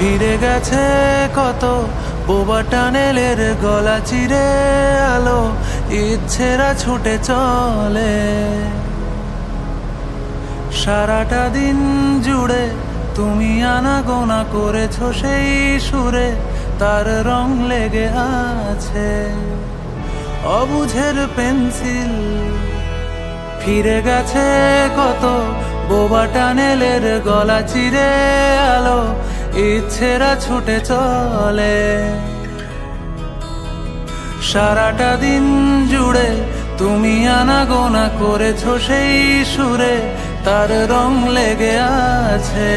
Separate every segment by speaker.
Speaker 1: গেছে কত? বোবা টানেলের গলা চিরে আলো, ইচ্ছেরা ছুটে চলে। সারাটা দিন জুড়ে তুমি আনাগোনা করেছ সেই সুরে, তার রং লেগে আছে অবুঝের পেন্সিল। ফিরে গেছে কত? বোবা টানেলের গলা চিরে আলো ইচ্ছেরা ছুটে চলে। সারাটা দিন জুড়ে তুমি আনাগোনা করেছ সেই সুরে, তার রং লেগে আছে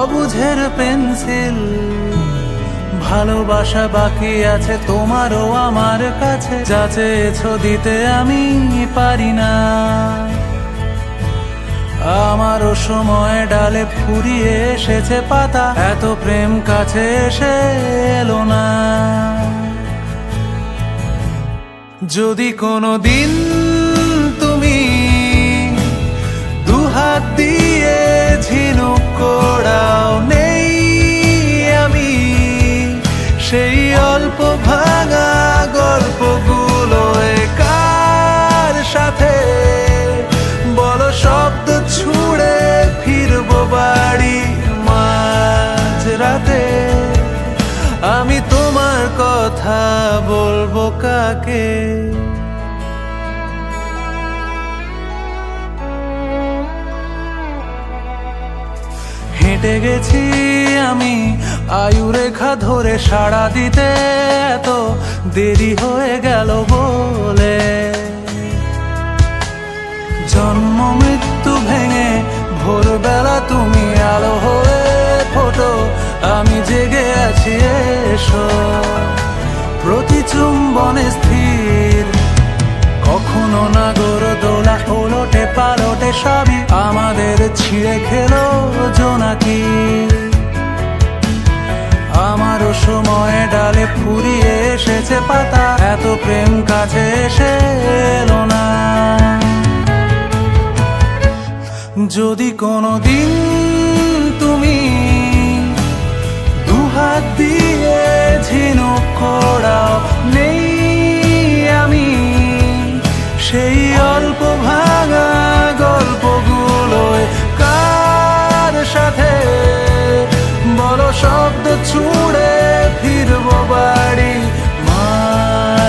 Speaker 1: অবুঝের পেন্সিল। ভালোবাসা বাকি আছে তোমারও আমার কাছে, যা চেয়েছো দিতে আমি পারি না। আমারও সময় ডালে ফুরিয়ে এসেছে পাতা, এত প্রেম কাছে এসে এলো না। যদি কোনো দিন তুমি দুহাত দিয়ে ঝিনুক কোড়াও রাতে আমি তোমার কথা বলব কাকে? হেঁটে গেছি আমি আয়ুরেখা ধরে সাড়া দিতে, এত দেরি হয়ে গেল বলে। জন্ম মৃত্যু ভেঙে ভোরবেলা তুমি আলো হয়ে সবই আমাদের ছিঁড়ে খেলো জোনাকি আমারও সময় ডালে ফুরিয়ে এসেছে পাতা, এত প্রেম কাছে এসে এলো না। যদি কোনো দিন তুমি দুহাত দিয়ে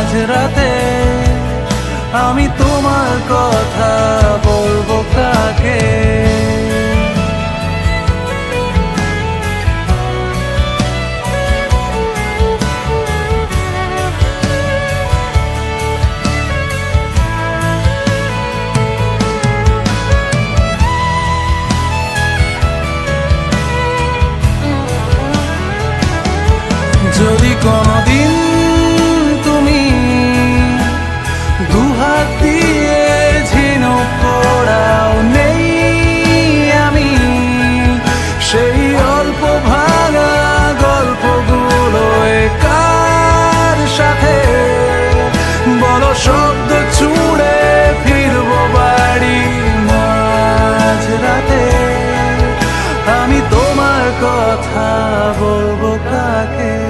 Speaker 1: মাঝ রাতে আমি তোমার কথা বলব কাকে? যদি কোনোদিন আমি তোমার কথা বলব কাকে?